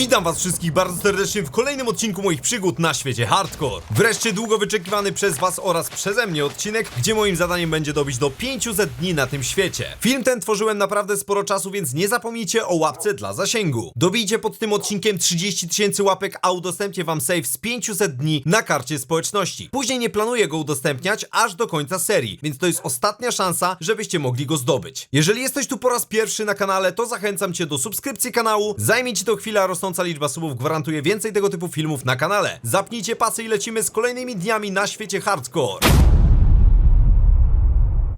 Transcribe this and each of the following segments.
Witam was wszystkich bardzo serdecznie w kolejnym odcinku moich przygód na świecie hardcore. Wreszcie długo wyczekiwany przez was oraz przeze mnie odcinek, gdzie moim zadaniem będzie dobić do 500 dni na tym świecie. Film ten tworzyłem naprawdę sporo czasu, więc nie zapomnijcie o łapce dla zasięgu. Dobijcie pod tym odcinkiem 30 tysięcy łapek, a udostępnię wam save z 500 dni na karcie społeczności. Później nie planuję go udostępniać aż do końca serii, więc to jest ostatnia szansa, żebyście mogli go zdobyć. Jeżeli jesteś tu po raz pierwszy na kanale, to zachęcam cię do subskrypcji kanału. Zajmie ci to chwilę, a rosnąca liczba subów gwarantuje więcej tego typu filmów na kanale. Zapnijcie pasy i lecimy z kolejnymi dniami na świecie hardcore.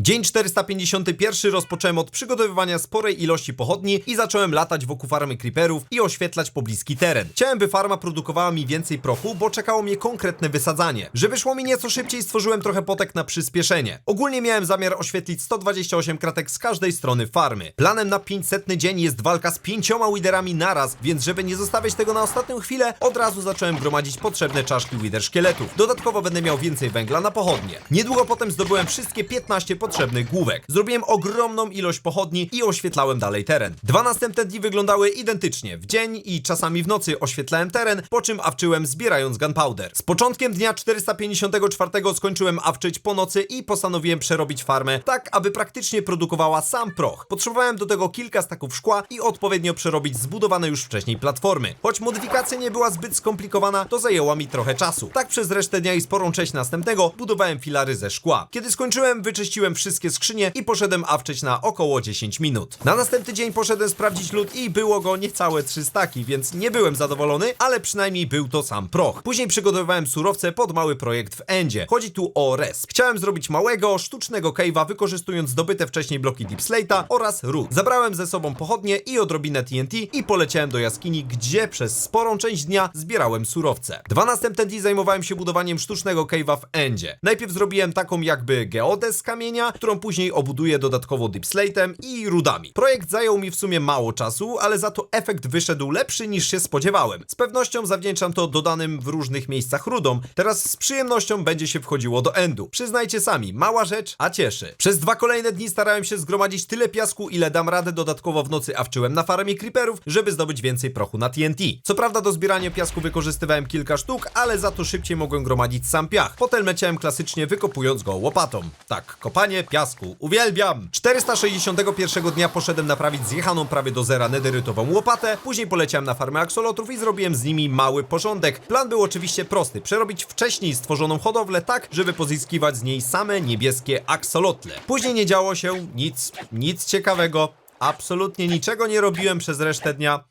Dzień 451 rozpocząłem od przygotowywania sporej ilości pochodni i zacząłem latać wokół farmy creeperów i oświetlać pobliski teren. Chciałem, by farma produkowała mi więcej prochu, bo czekało mnie konkretne wysadzanie. Żeby szło mi nieco szybciej, stworzyłem trochę potek na przyspieszenie. Ogólnie miałem zamiar oświetlić 128 kratek z każdej strony farmy. Planem na 500 dzień jest walka z pięcioma widerami naraz, więc żeby nie zostawiać tego na ostatnią chwilę, od razu zacząłem gromadzić potrzebne czaszki wider szkieletów. Dodatkowo będę miał więcej węgla na pochodnie. Niedługo potem zdobyłem wszystkie 15 potrzebnych główek. Zrobiłem ogromną ilość pochodni i oświetlałem dalej teren. Dwa następne dni wyglądały identycznie. W dzień i czasami w nocy oświetlałem teren, po czym awczyłem zbierając gunpowder. Z początkiem dnia 454 skończyłem awczyć po nocy i postanowiłem przerobić farmę tak, aby praktycznie produkowała sam proch. Potrzebowałem do tego kilka staków szkła i odpowiednio przerobić zbudowane już wcześniej platformy. Choć modyfikacja nie była zbyt skomplikowana, to zajęła mi trochę czasu. Tak przez resztę dnia i sporą część następnego budowałem filary ze szkła. Kiedy skończyłem, wyczyściłem wszystkie skrzynie i poszedłem awczyć na około 10 minut. Na następny dzień poszedłem sprawdzić lód i było go niecałe 3 staki, więc nie byłem zadowolony, ale przynajmniej był to sam proch. Później przygotowywałem surowce pod mały projekt w Endzie. Chodzi tu o resp. Chciałem zrobić małego, sztucznego cave'a wykorzystując zdobyte wcześniej bloki Deep Slate'a oraz ród. Zabrałem ze sobą pochodnie i odrobinę TNT i poleciałem do jaskini, gdzie przez sporą część dnia zbierałem surowce. Dwa następne dni zajmowałem się budowaniem sztucznego cave'a w Endzie. Najpierw zrobiłem taką jakby geodę z kamienia, którą później obuduję dodatkowo Deep Slate'em i rudami. Projekt zajął mi w sumie mało czasu, ale za to efekt wyszedł lepszy niż się spodziewałem. Z pewnością zawdzięczam to dodanym w różnych miejscach rudom. Teraz z przyjemnością będzie się wchodziło do endu. Przyznajcie sami, mała rzecz, a cieszy. Przez dwa kolejne dni starałem się zgromadzić tyle piasku, ile dam radę dodatkowo w nocy awczyłem na farmie creeperów, żeby zdobyć więcej prochu na TNT. Co prawda do zbierania piasku wykorzystywałem kilka sztuk, ale za to szybciej mogłem gromadzić sam piach. Potem leciałem klasycznie wykopując go łopatą. Tak, kopanie piasku. Uwielbiam! 461 dnia poszedłem naprawić zjechaną prawie do zera nederytową łopatę, później poleciałem na farmę aksolotrów i zrobiłem z nimi mały porządek. Plan był oczywiście prosty, przerobić wcześniej stworzoną hodowlę tak, żeby pozyskiwać z niej same niebieskie aksolotle. Później nie działo się nic, nic ciekawego, absolutnie niczego nie robiłem przez resztę dnia.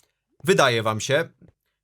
Wydaje wam się.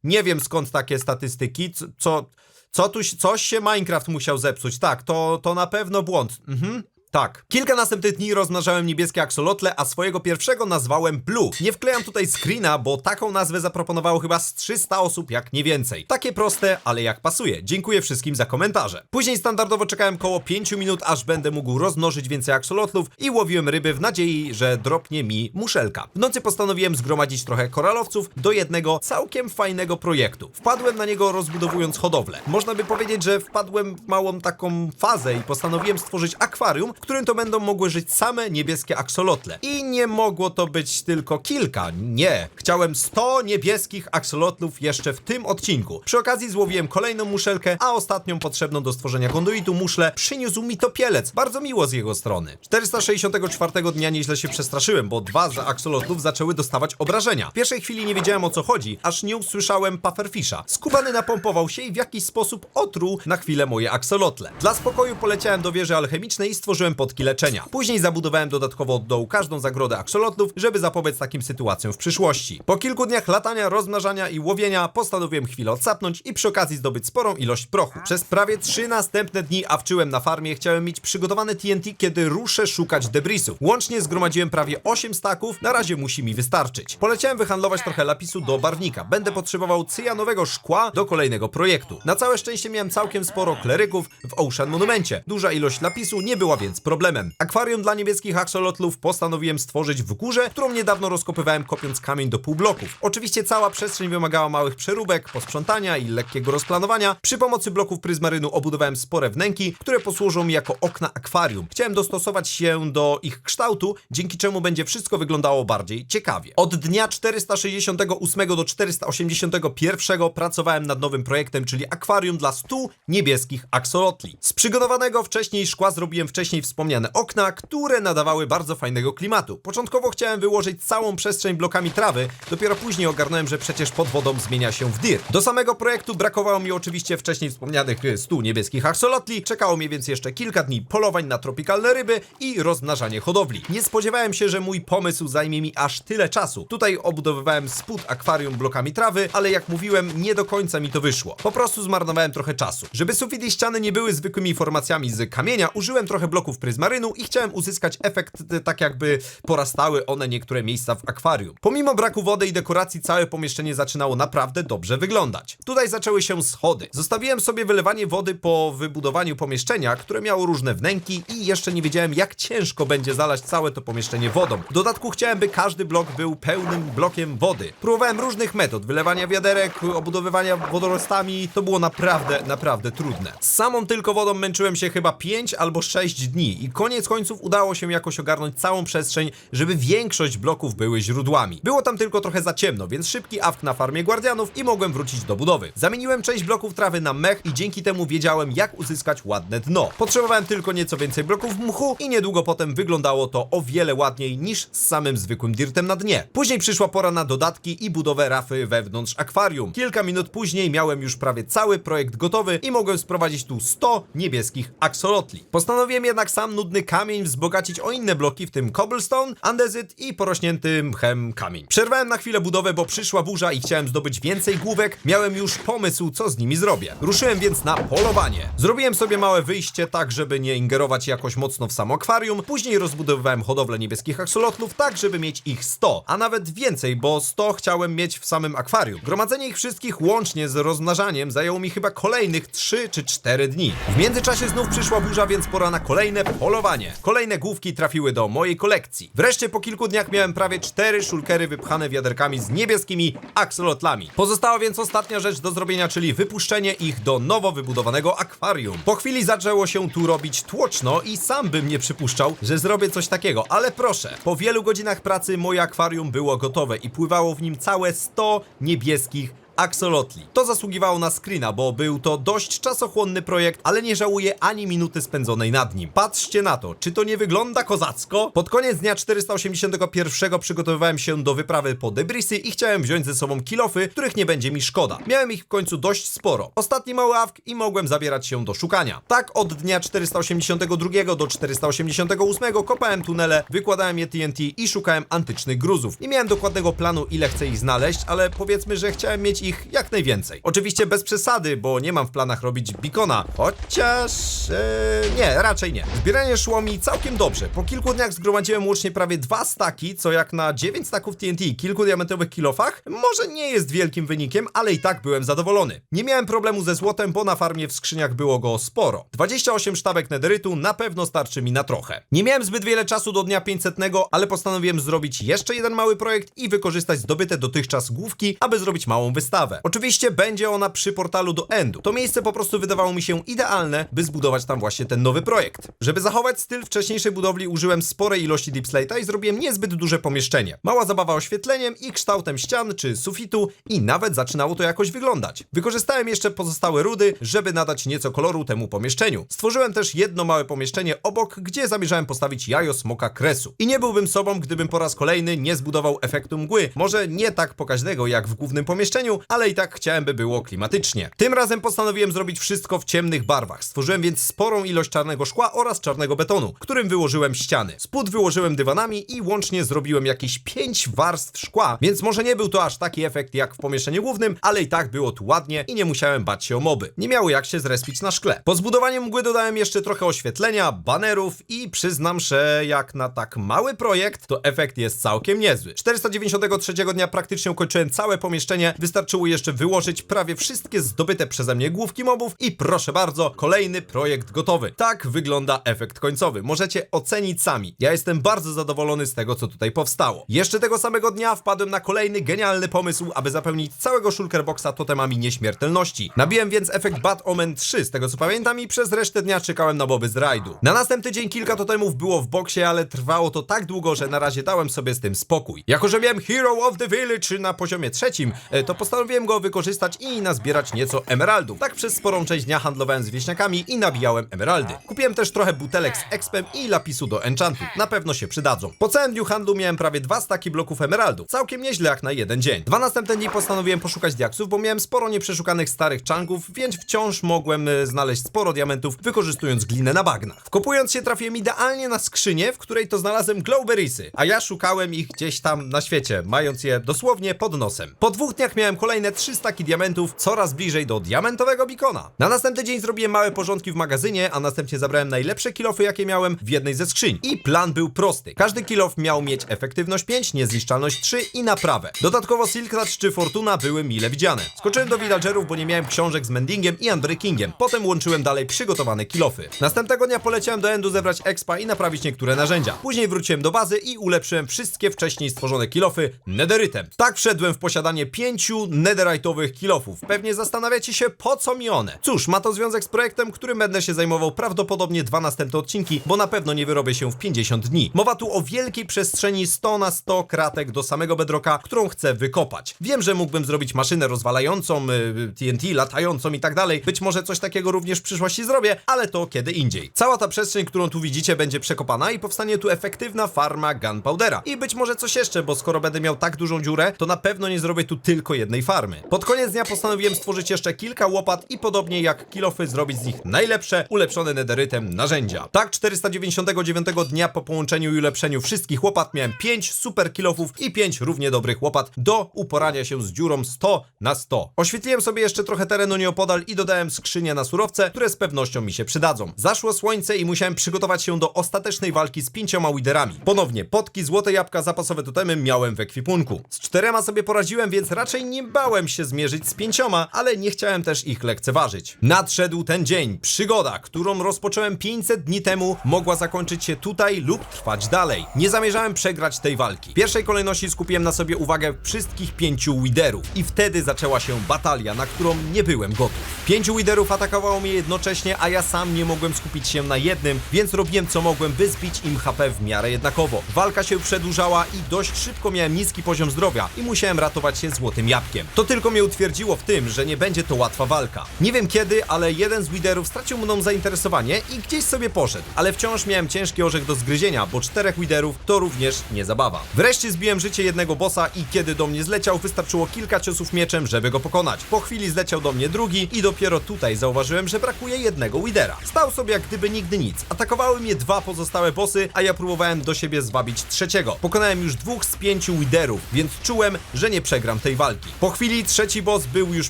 Nie wiem skąd takie statystyki, co... co tu, coś się Minecraft musiał zepsuć. Tak, to, to na pewno błąd. Mhm. Tak. Kilka następnych dni rozmnażałem niebieskie aksolotle, a swojego pierwszego nazwałem Blue. Nie wklejam tutaj screena, bo taką nazwę zaproponowało chyba z 300 osób, jak nie więcej. Takie proste, ale jak pasuje. Dziękuję wszystkim za komentarze. Później standardowo czekałem koło 5 minut, aż będę mógł rozmnożyć więcej aksolotlów i łowiłem ryby w nadziei, że dropnie mi muszelka. W nocy postanowiłem zgromadzić trochę koralowców do jednego całkiem fajnego projektu. Wpadłem na niego rozbudowując hodowlę. Można by powiedzieć, że wpadłem w małą taką fazę i postanowiłem stworzyć akwarium, w którym to będą mogły żyć same niebieskie aksolotle. I nie mogło to być tylko kilka, nie. Chciałem 100 niebieskich aksolotlów jeszcze w tym odcinku. Przy okazji złowiłem kolejną muszelkę, a ostatnią potrzebną do stworzenia konduitu muszlę przyniósł mi topielec. Bardzo miło z jego strony. 464 dnia nieźle się przestraszyłem, bo dwa z aksolotlów zaczęły dostawać obrażenia. W pierwszej chwili nie wiedziałem o co chodzi, aż nie usłyszałem pufferfisha. Skubany napompował się i w jakiś sposób otruł na chwilę moje aksolotle. Dla spokoju poleciałem do wieży alchemicznej i stworzyłem podki leczenia. Później zabudowałem dodatkowo od dołu każdą zagrodę aksolotlów, żeby zapobiec takim sytuacjom w przyszłości. Po kilku dniach latania, rozmnażania i łowienia postanowiłem chwilę odsapnąć i przy okazji zdobyć sporą ilość prochu. Przez prawie trzy następne dni awczyłem na farmie, chciałem mieć przygotowane TNT, kiedy ruszę szukać debrisów. Łącznie zgromadziłem prawie 8 staków, na razie musi mi wystarczyć. Poleciałem wyhandlować trochę lapisu do barwnika. Będę potrzebował cyjanowego szkła do kolejnego projektu. Na całe szczęście miałem całkiem sporo kleryków w Ocean Monumencie. Duża ilość lapisu nie była więc problemem. Akwarium dla niebieskich aksolotlów postanowiłem stworzyć w górze, którą niedawno rozkopywałem kopiąc kamień do półbloków. Oczywiście cała przestrzeń wymagała małych przeróbek, posprzątania i lekkiego rozplanowania. Przy pomocy bloków pryzmarynu obudowałem spore wnęki, które posłużą mi jako okna akwarium. Chciałem dostosować się do ich kształtu, dzięki czemu będzie wszystko wyglądało bardziej ciekawie. Od dnia 468 do 481 pracowałem nad nowym projektem, czyli akwarium dla 100 niebieskich aksolotli. Z przygotowanego wcześniej szkła zrobiłem wcześniej wspomniane okna, które nadawały bardzo fajnego klimatu. Początkowo chciałem wyłożyć całą przestrzeń blokami trawy, dopiero później ogarnąłem, że przecież pod wodą zmienia się w dir. Do samego projektu brakowało mi oczywiście wcześniej wspomnianych y, 100 niebieskich aksolotli, czekało mnie więc jeszcze kilka dni polowań na tropikalne ryby i rozmnażanie hodowli. Nie spodziewałem się, że mój pomysł zajmie mi aż tyle czasu. Tutaj obudowywałem spód akwarium blokami trawy, ale jak mówiłem, nie do końca mi to wyszło. Po prostu zmarnowałem trochę czasu. Żeby sufit i ściany nie były zwykłymi formacjami z kamienia, użyłem trochę bloków pryzmarynu i chciałem uzyskać efekt y, tak jakby porastały one niektóre miejsca w akwarium. Pomimo braku wody i dekoracji całe pomieszczenie zaczynało naprawdę dobrze wyglądać. Tutaj zaczęły się schody. Zostawiłem sobie wylewanie wody po wybudowaniu pomieszczenia, które miało różne wnęki i jeszcze nie wiedziałem jak ciężko będzie zalać całe to pomieszczenie wodą. W dodatku chciałem, by każdy blok był pełnym blokiem wody. Próbowałem różnych metod, wylewania wiaderek, obudowywania wodorostami. To było naprawdę, naprawdę trudne. Z samą tylko wodą męczyłem się chyba 5 albo 6 dni i koniec końców udało się jakoś ogarnąć całą przestrzeń, żeby większość bloków były źródłami. Było tam tylko trochę za ciemno, więc szybki awk na farmie guardianów i mogłem wrócić do budowy. Zamieniłem część bloków trawy na mech i dzięki temu wiedziałem jak uzyskać ładne dno. Potrzebowałem tylko nieco więcej bloków mchu i niedługo potem wyglądało to o wiele ładniej niż z samym zwykłym dirtem na dnie. Później przyszła pora na dodatki i budowę rafy wewnątrz akwarium. Kilka minut później miałem już prawie cały projekt gotowy i mogłem sprowadzić tu 100 niebieskich aksolotli. Postanowiłem jednak sam nudny kamień wzbogacić o inne bloki, w tym cobblestone, andezyt i porośnięty mchem kamień. Przerwałem na chwilę budowę, bo przyszła burza i chciałem zdobyć więcej główek. Miałem już pomysł, co z nimi zrobię. Ruszyłem więc na polowanie. Zrobiłem sobie małe wyjście, tak żeby nie ingerować jakoś mocno w samo akwarium. Później rozbudowywałem hodowlę niebieskich aksolotlów, tak żeby mieć ich 100, a nawet więcej, bo 100 chciałem mieć w samym akwarium. Gromadzenie ich wszystkich łącznie z rozmnażaniem zajęło mi chyba kolejnych 3 czy 4 dni. W międzyczasie znów przyszła burza, więc pora na kolejne polowanie. Kolejne główki trafiły do mojej kolekcji. Wreszcie po kilku dniach miałem prawie 4 szulkery wypchane wiaderkami z niebieskimi aksolotlami. Pozostała więc ostatnia rzecz do zrobienia, czyli wypuszczenie ich do nowo wybudowanego akwarium. Po chwili zaczęło się tu robić tłoczno i sam bym nie przypuszczał, że zrobię coś takiego, ale proszę. Po wielu godzinach pracy moje akwarium było gotowe i pływało w nim całe 100 niebieskich Axolotli. To zasługiwało na screena, bo był to dość czasochłonny projekt, ale nie żałuję ani minuty spędzonej nad nim. Patrzcie na to, czy to nie wygląda kozacko? Pod koniec dnia 481 przygotowywałem się do wyprawy po debrisy i chciałem wziąć ze sobą kilofy, których nie będzie mi szkoda. Miałem ich w końcu dość sporo. Ostatni mały awk i mogłem zabierać się do szukania. Tak od dnia 482 do 488 kopałem tunele, wykładałem je TNT i szukałem antycznych gruzów. Nie miałem dokładnego planu ile chcę ich znaleźć, ale powiedzmy, że chciałem mieć ich jak najwięcej. Oczywiście bez przesady, bo nie mam w planach robić bikona, chociaż e, nie, raczej nie. Zbieranie szło mi całkiem dobrze. Po kilku dniach zgromadziłem łącznie prawie dwa staki, co jak na 9 staków TNT i kilku diamentowych kilofach, może nie jest wielkim wynikiem, ale i tak byłem zadowolony. Nie miałem problemu ze złotem, bo na farmie w skrzyniach było go sporo. 28 sztabek nederytu na pewno starczy mi na trochę. Nie miałem zbyt wiele czasu do dnia 500, ale postanowiłem zrobić jeszcze jeden mały projekt i wykorzystać zdobyte dotychczas główki, aby zrobić małą wystawę. Oczywiście będzie ona przy portalu do Endu. To miejsce po prostu wydawało mi się idealne, by zbudować tam właśnie ten nowy projekt. Żeby zachować styl wcześniejszej budowli, użyłem sporej ilości deep slate'a i zrobiłem niezbyt duże pomieszczenie. Mała zabawa oświetleniem i kształtem ścian czy sufitu i nawet zaczynało to jakoś wyglądać. Wykorzystałem jeszcze pozostałe rudy, żeby nadać nieco koloru temu pomieszczeniu. Stworzyłem też jedno małe pomieszczenie obok, gdzie zamierzałem postawić jajo smoka kresu. I nie byłbym sobą, gdybym po raz kolejny nie zbudował efektu mgły. Może nie tak pokaźnego jak w głównym pomieszczeniu, ale i tak chciałem, by było klimatycznie. Tym razem postanowiłem zrobić wszystko w ciemnych barwach. Stworzyłem więc sporą ilość czarnego szkła oraz czarnego betonu, którym wyłożyłem ściany. Spód wyłożyłem dywanami i łącznie zrobiłem jakieś 5 warstw szkła, więc może nie był to aż taki efekt jak w pomieszczeniu głównym, ale i tak było tu ładnie i nie musiałem bać się o moby. Nie miało jak się zrespić na szkle. Po zbudowaniu mgły dodałem jeszcze trochę oświetlenia, banerów i przyznam, że jak na tak mały projekt, to efekt jest całkiem niezły. 493 dnia praktycznie ukończyłem całe pomieszczenie, wystarczy wystarczyło jeszcze wyłożyć prawie wszystkie zdobyte przeze mnie główki mobów i proszę bardzo, kolejny projekt gotowy. Tak wygląda efekt końcowy. Możecie ocenić sami. Ja jestem bardzo zadowolony z tego, co tutaj powstało. Jeszcze tego samego dnia wpadłem na kolejny genialny pomysł, aby zapełnić całego shulkerboxa totemami nieśmiertelności. Nabiłem więc efekt Bad Omen 3, z tego co pamiętam i przez resztę dnia czekałem na moby z rajdu. Na następny dzień kilka totemów było w boksie, ale trwało to tak długo, że na razie dałem sobie z tym spokój. Jako, że miałem Hero of the Village na poziomie trzecim, e, to postanowiłem go wykorzystać i nazbierać nieco emeraldów. Tak przez sporą część dnia handlowałem z wieśniakami i nabijałem emeraldy. Kupiłem też trochę butelek z expem i lapisu do enchantu. Na pewno się przydadzą. Po całym dniu handlu miałem prawie dwa staki bloków emeraldów. Całkiem nieźle jak na jeden dzień. Dwa następne dni postanowiłem poszukać diaksów, bo miałem sporo nieprzeszukanych starych czanków, więc wciąż mogłem e, znaleźć sporo diamentów, wykorzystując glinę na bagnach. Wkopując się trafiłem idealnie na skrzynię, w której to znalazłem glowberriesy, a ja szukałem ich gdzieś tam na świecie, mając je dosłownie pod nosem. Po dwóch dniach miałem trzy staki diamentów, coraz bliżej do diamentowego bikona. Na następny dzień zrobiłem małe porządki w magazynie, a następnie zabrałem najlepsze kilofy, jakie miałem w jednej ze skrzyń. I plan był prosty. Każdy kilof miał mieć efektywność 5, niezniszczalność 3 i naprawę. Dodatkowo Silk Touch czy Fortuna były mile widziane. Skoczyłem do villagerów, bo nie miałem książek z mendingiem i unbreakingiem. Potem łączyłem dalej przygotowane kilofy. Następnego dnia poleciałem do Endu zebrać expa i naprawić niektóre narzędzia. Później wróciłem do bazy i ulepszyłem wszystkie wcześniej stworzone kilofy nederytem. Tak wszedłem w posiadanie pięciu netherite'owych kilofów. Pewnie zastanawiacie się, po co mi one. Cóż, ma to związek z projektem, którym będę się zajmował prawdopodobnie dwa następne odcinki, bo na pewno nie wyrobię się w 50 dni. Mowa tu o wielkiej przestrzeni 100 na 100 kratek do samego bedrocka, którą chcę wykopać. Wiem, że mógłbym zrobić maszynę rozwalającą, y, TNT, latającą i tak dalej. Być może coś takiego również w przyszłości zrobię, ale to kiedy indziej. Cała ta przestrzeń, którą tu widzicie, będzie przekopana i powstanie tu efektywna farma gunpowdera. I być może coś jeszcze, bo skoro będę miał tak dużą dziurę, to na pewno nie zrobię tu tylko jednej farmy. Pod koniec dnia postanowiłem stworzyć jeszcze kilka łopat i podobnie jak kilofy zrobić z nich najlepsze, ulepszone nederytem narzędzia. Tak 499 dnia po połączeniu i ulepszeniu wszystkich łopat miałem 5 super kilofów i 5 równie dobrych łopat do uporania się z dziurą 100 na 100. Oświetliłem sobie jeszcze trochę terenu nieopodal i dodałem skrzynię na surowce, które z pewnością mi się przydadzą. Zaszło słońce i musiałem przygotować się do ostatecznej walki z pięcioma widerami. Ponownie, potki, złote jabłka, zapasowe totemy miałem w ekwipunku. Z czterema sobie poradziłem, więc raczej nie bałem się zmierzyć z pięcioma, ale nie chciałem też ich lekceważyć. Nadszedł ten dzień. Przygoda, którą rozpocząłem 500 dni temu, mogła zakończyć się tutaj lub trwać dalej. Nie zamierzałem przegrać tej walki. W pierwszej kolejności skupiłem na sobie uwagę wszystkich pięciu widerów i wtedy zaczęła się batalia, na którą nie byłem gotów. Pięciu widerów atakowało mnie jednocześnie, a ja sam nie mogłem skupić się na jednym, więc robiłem co mogłem, by zbić im HP w miarę jednakowo. Walka się przedłużała i dość szybko miałem niski poziom zdrowia i musiałem ratować się złotym jabłkiem. To tylko mnie utwierdziło w tym, że nie będzie to łatwa walka. Nie wiem kiedy, ale jeden z widerów stracił mną zainteresowanie i gdzieś sobie poszedł, ale wciąż miałem ciężki orzech do zgryzienia, bo czterech widerów to również nie zabawa. Wreszcie zbiłem życie jednego bossa i kiedy do mnie zleciał, wystarczyło kilka ciosów mieczem, żeby go pokonać. Po chwili zleciał do mnie drugi i dopiero tutaj zauważyłem, że brakuje jednego widera. Stał sobie jak gdyby nigdy nic. Atakowały mnie dwa pozostałe bossy, a ja próbowałem do siebie zwabić trzeciego. Pokonałem już dwóch z pięciu widerów, więc czułem, że nie przegram tej walki. Po chwili trzeci boss był już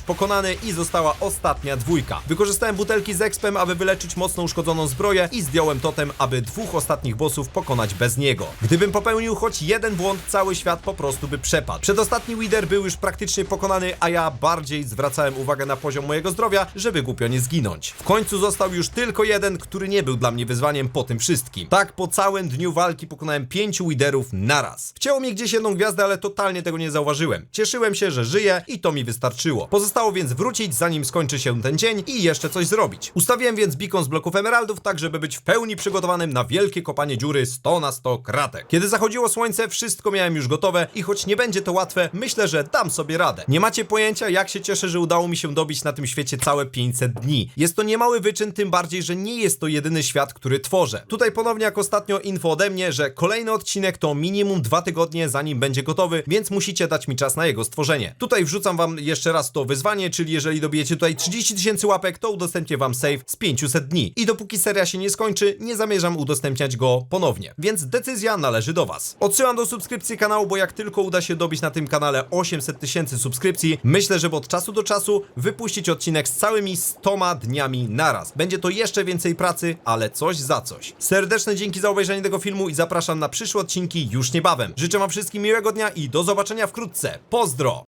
pokonany i została ostatnia dwójka. Wykorzystałem butelki z expem, aby wyleczyć mocno uszkodzoną zbroję i zdjąłem totem, aby dwóch ostatnich bossów pokonać bez niego. Gdybym popełnił choć jeden błąd, cały świat po prostu by przepadł. Przedostatni wider był już praktycznie pokonany, a ja bardziej zwracałem uwagę na poziom mojego zdrowia, żeby głupio nie zginąć. W końcu został już tylko jeden, który nie był dla mnie wyzwaniem po tym wszystkim. Tak po całym dniu walki pokonałem pięciu widerów naraz. Wcięło mi gdzieś jedną gwiazdę, ale totalnie tego nie zauważyłem. Cieszyłem się, że żyję i to mi wystarczyło. Pozostało więc wrócić, zanim skończy się ten dzień i jeszcze coś zrobić. Ustawiłem więc beacon z bloków emeraldów, tak żeby być w pełni przygotowanym na wielkie kopanie dziury 100 na 100 kratek. Kiedy zachodziło słońce, wszystko miałem już gotowe i choć nie będzie to łatwe, myślę, że dam sobie radę. Nie macie pojęcia, jak się cieszę, że udało mi się dobić na tym świecie całe 500 dni. Jest to niemały wyczyn, tym bardziej, że nie jest to jedyny świat, który tworzę. Tutaj ponownie jak ostatnio info ode mnie, że kolejny odcinek to minimum dwa tygodnie zanim będzie gotowy, więc musicie dać mi czas na jego stworzenie. Tutaj wrzucam wam jeszcze raz to wyzwanie, czyli jeżeli dobijecie tutaj 30 tysięcy łapek, to udostępnię wam save z 500 dni. I dopóki seria się nie skończy, nie zamierzam udostępniać go ponownie. Więc decyzja należy do was. Odsyłam do subskrypcji kanału, bo jak tylko uda się dobić na tym kanale 800 tysięcy subskrypcji, myślę, żeby od czasu do czasu wypuścić odcinek z całymi 100 dniami naraz. Będzie to jeszcze więcej pracy, ale coś za coś. Serdeczne dzięki za obejrzenie tego filmu i zapraszam na przyszłe odcinki już niebawem. Życzę wam wszystkim miłego dnia i do zobaczenia wkrótce. Pozdro!